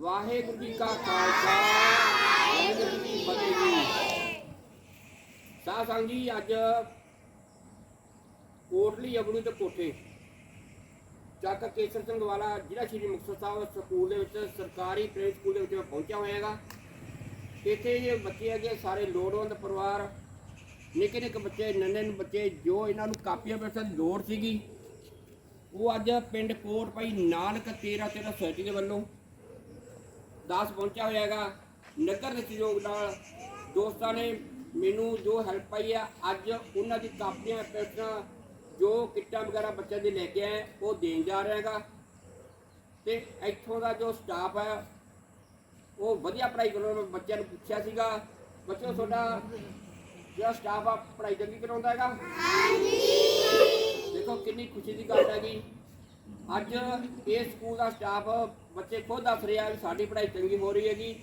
ਵਾਹਿਗੁਰੂ ਜੀ ਕਾ ਖਾਲਸਾ। ਵਾਹਿਗੁਰੂ ਜੀ ਕੀ ਫਤਿਹ। ਜੀ ਸਾਧ ਸੰਗਤ ਜੀ, ਅੱਜ ਕੋਟਲੀ ਅਗੜੂ ਤੇ ਕੋਠੇ, ਚੱਕ ਕੇਸਰ ਸਿੰਘ ਵਾਲਾ ਜ਼ਿਲ੍ਹਾ ਸ਼੍ਰੀ ਮੁਕਤਸਰ ਸਾਹਿਬ ਸਕੂਲ ਦੇ ਵਿੱਚ, ਸਰਕਾਰੀ ਪ੍ਰਾਇਮਰੀ ਸਕੂਲ ਦੇ ਵਿੱਚ ਮੈਂ ਪਹੁੰਚਿਆ ਹੋਇਆ ਹੈਗਾ। ਇੱਥੇ ਇਹ ਬੱਚੇ ਹੈਗੇ ਸਾਰੇ ਲੋੜਵੰਦ ਪਰਿਵਾਰ ਨਿੱਕੇ ਨਿੱਕੇ ਬੱਚੇ ਨੰਨੇ ਨੂੰ ਬੱਚੇ, ਜੋ ਇਹਨਾਂ ਨੂੰ ਕਾਪੀਆਂ ਪੈਸਾ ਦੀ ਲੋੜ ਸੀਗੀ, ਉਹ ਅੱਜ ਪਿੰਡ ਕੋਟ ਭਾਈ ਨਾਨਕ 13 13 ਸੋਸਾਇਟੀ ਦੇ ਵੱਲੋਂ ਦਾਸ ਪਹੁੰਚਿਆ ਹੋਇਆ ਹੈਗਾ। ਨਗਰ ਦੇ ਸਹਿਯੋਗ ਨਾਲ ਦੋਸਤਾਂ ਨੇ ਮੈਨੂੰ ਜੋ ਹੈਲਪ ਪਾਈ ਆ ਅੱਜ ਉਹਨਾਂ ਦੀ ਕਾਪੀਆਂ ਪੈਸਾ ਜੋ ਕਿੱਟਾਂ ਵਗੈਰਾ ਬੱਚਿਆਂ ਦੇ ਲੈ ਕੇ ਆਏ ਉਹ ਦੇਣ ਜਾ ਰਿਹਾ ਹੈਗਾ। ਤੇ ਇੱਥੋਂ ਦਾ ਜੋ ਸਟਾਫ ਹੈ ਉਹ ਵਧੀਆ ਪੜ੍ਹਾਈ ਕਰਾਉਣ ਮੈਂ ਬੱਚਿਆਂ ਨੂੰ ਪੁੱਛਿਆ ਸੀਗਾ। ਬੱਚਿਓ ਤੁਹਾਡਾ ਜਿਹੜਾ ਸਟਾਫ ਆ ਪੜ੍ਹਾਈ ਚੰਗੀ ਕਰਾਉਂਦਾ ਹੈਗਾ? ਦੇਖੋ ਕਿੰਨੀ ਖੁਸ਼ੀ ਦੀ ਗੱਲ ਹੈਗੀ। ਅੱਜ ਇਹ ਸਕੂਲ ਦਾ ਸਟਾਫ ਬੱਚੇ ਖੁਦ ਦੱਸ ਰਿਹਾ ਵੀ ਸਾਡੀ ਪੜ੍ਹਾਈ ਚੰਗੀ ਹੋ ਰਹੀ ਹੈਗੀ।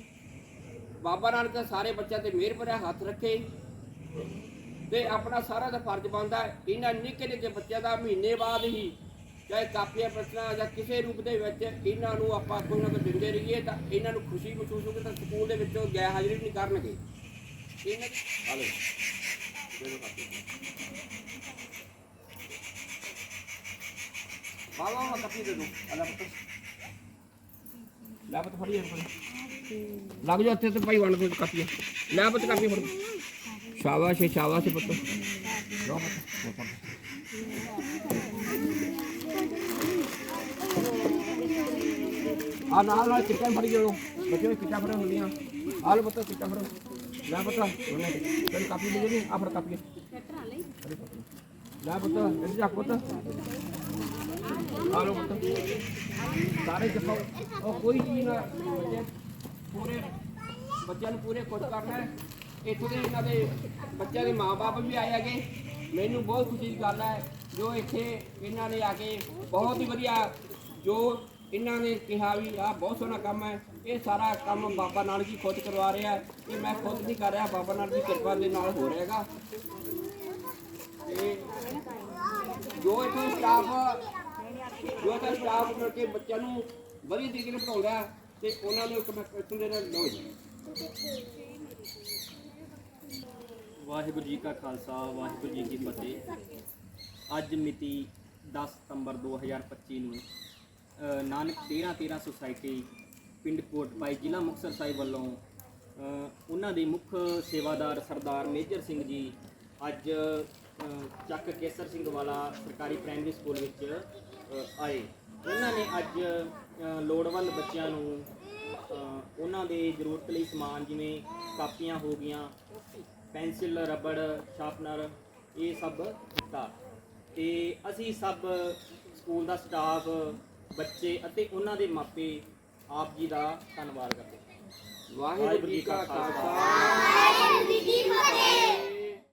ਬਾਬਾ ਨਾਨਕ ਸਾਰੇ ਬੱਚਿਆਂ ਤੇ ਮਿਹਰ ਭਰਿਆ ਹੱਥ ਰੱਖੇ। ਤੇ ਆਪਣਾ ਸਾਰਾ ਦਾ ਫਰਜ਼ ਬਣਦਾ ਇਹਨਾਂ ਨਿੱਕੇ ਨਿੱਕੇ ਬੱਚਿਆਂ ਦਾ ਮਹੀਨੇ ਬਾਅਦ ਹੀ ਚਾਹੇ ਕਾਪੀਆਂ ਪ੍ਰਸ਼ਨਾਂ ਜਾਂ ਕਿਸੇ ਰੂਪ ਦੇ ਵਿੱਚ ਇਹਨਾਂ ਨੂੰ ਆਪਾਂ ਕੋਈ ਨਾ ਕੋਈ ਦਿੰਦੇ ਰਹੀਏ ਤਾਂ ਇਹਨਾਂ ਨੂੰ ਖੁਸ਼ੀ ਮਹਿਸੂਸ ਹੋਊਗੀ ਤਾਂ ਸਕੂਲ ਦੇ ਵਿੱਚੋਂ ਗੈਰ ਹਾਜ਼ਰੀ ਨਹੀਂ ਕਰਨਗੇ। ਇਹਨਾਂ ਦੀ ਹਲੋ। ਦੇ ਦਿਓ ਦੇ ਦੂੰ ਅਲਾ ਪੁੱਤ ਲੈ ਪੁੱਤ ਫੜੀ ਇਹ ਲੱਗ ਜਾ ਇੱਥੇ ਤੇ ਭਾਈ ਵੰਡ ਦੋ ਕਾਪੀਆਂ ਲੈ ਪੁੱਤ ਕਾਪੀ ਫੜ ਸ਼ਾਬਾਸ਼ ਏ, ਸ਼ਾਬਾਸ਼ ਏ ਪੁੱਤ ਲਓ ਪੁੱਤ ਆ ਨਾਲ ਨਾਲ ਚਿੱਟਾਂ ਫੜੀ ਜਾਓ ਬੱਚੇ ਵੀ ਚਿੱਟਾ ਫੜਨ ਹੁੰਦੀਆਂ ਆਹ ਲਓ ਪੁੱਤ ਚਿੱਟਾ ਫੜੋ ਲੈ ਪੁੱਤ ਉਹਨੇ ਤੇਰੀ ਕਾਪੀ ਮਿਲ ਗਈ ਆ ਫੜ ਕਾਪੀ ਲੈ ਪੁੱਤ ਇੱਥੇ ਜਾ ਪੁੱਤ ਆ ਲਓ ਸਾਰੇ ਚੱਕੋ ਉਹ ਕੋਈ ਚੀਜ਼ ਨਾ ਬੱਚੇ ਪੂਰੇ ਬੱਚਿਆਂ ਨੂੰ ਪੂਰੇ ਖੁਦ ਕਰਨਾ ਹੈ। ਇੱਥੋਂ ਦੇ ਇਹਨਾਂ ਦੇ ਬੱਚਿਆਂ ਦੇ ਮਾਪੇ ਵੀ ਆਏ ਹੈਗੇ। ਮੈਨੂੰ ਬਹੁਤ ਖੁਸ਼ੀ ਦੀ ਗੱਲ ਹੈ ਜੋ ਇੱਥੇ ਇਹਨਾਂ ਨੇ ਆ ਕੇ ਬਹੁਤ ਹੀ ਵਧੀਆ ਜੋ ਇਹਨਾਂ ਨੇ ਕਿਹਾ ਵੀ ਆਹ ਬਹੁਤ ਸੋਹਣਾ ਕੰਮ ਹੈ। ਇਹ ਸਾਰਾ ਕੰਮ ਬਾਬਾ ਨਾਨਕ ਜੀ ਖੁਦ ਕਰਵਾ ਰਿਹਾ ਇਹ ਮੈਂ ਖੁਦ ਨਹੀਂ ਕਰ ਰਿਹਾ, ਬਾਬਾ ਨਾਨਕ ਦੀ ਕਿਰਪਾ ਦੇ ਨਾਲ ਹੋ ਰਿਹਾ ਹੈਗਾ। ਤੇ ਜੋ ਇੱਥੇ ਸਟਾਫ ਜੋ ਤਾਂ ਸਟਾਫ ਮਿਲ ਕੇ ਬੱਚਿਆਂ ਨੂੰ ਵਧੀਆ ਤਰੀਕੇ ਨਾਲ ਪੜਾਉਂਦਾ ਹੈ ਤੇ ਉਹਨਾਂ ਨੂੰ ਇੱਕ ਮੈਂ ਦੇ ਨਾਲ ਲਓ ਜੀ। ਵਾਹਿਗੁਰੂ ਜੀ ਕਾ ਖਾਲਸਾ, ਵਾਹਿਗੁਰੂ ਜੀ ਕੀ ਫਤਿਹ। ਅੱਜ ਮਿਤੀ 10 ਸਤੰਬਰ 2025 ਨੂੰ ਨਾਨਕ 13 13 ਸੁਸਾਇਟੀ ਪਿੰਡ ਕੋਟਪਾਈ ਜ਼ਿਲ੍ਹਾ ਮੁਕਤਸਰ ਸਾਹਿਬ ਵੱਲੋਂ ਉਹਨਾਂ ਦੇ ਮੁੱਖ ਸੇਵਾਦਾਰ ਸਰਦਾਰ ਮੇਜਰ ਸਿੰਘ ਜੀ ਅੱਜ ਚੱਕ ਕੇਸਰ ਸਿੰਘ ਵਾਲਾ ਸਰਕਾਰੀ ਪ੍ਰਾਇਮਰੀ ਸਕੂਲ ਵਿੱਚ ਆਏ। ਉਹਨਾਂ ਨੇ ਅੱਜ ਲੋੜਵੰਦ ਬੱਚਿਆਂ ਨੂੰ ਉਹਨਾਂ ਦੇ ਜ਼ਰੂਰਤ ਲਈ ਸਮਾਨ ਜਿਵੇਂ ਕਾਪੀਆਂ ਹੋ ਗਈਆਂ ਪੈਨਸਿਲ ਰਬੜ ਸ਼ਾਰਪਨਰ ਇਹ ਸਭ ਦਿੱਤਾ। ਤੇ ਅਸੀਂ ਸਭ ਸਕੂਲ ਦਾ ਸਟਾਫ ਬੱਚੇ ਅਤੇ ਉਹਨਾਂ ਦੇ ਮਾਪੇ ਆਪ ਜੀ ਦਾ ਧੰਨਵਾਦ ਕਰਦੇ ਹਾਂ। ਵਾਹਿਗੁਰੂ ਜੀ ਕਾ ਖਾਲਸਾ। ਵਾਹਿਗੁਰੂ ਜੀ ਕੀ ਫਤਿਹ।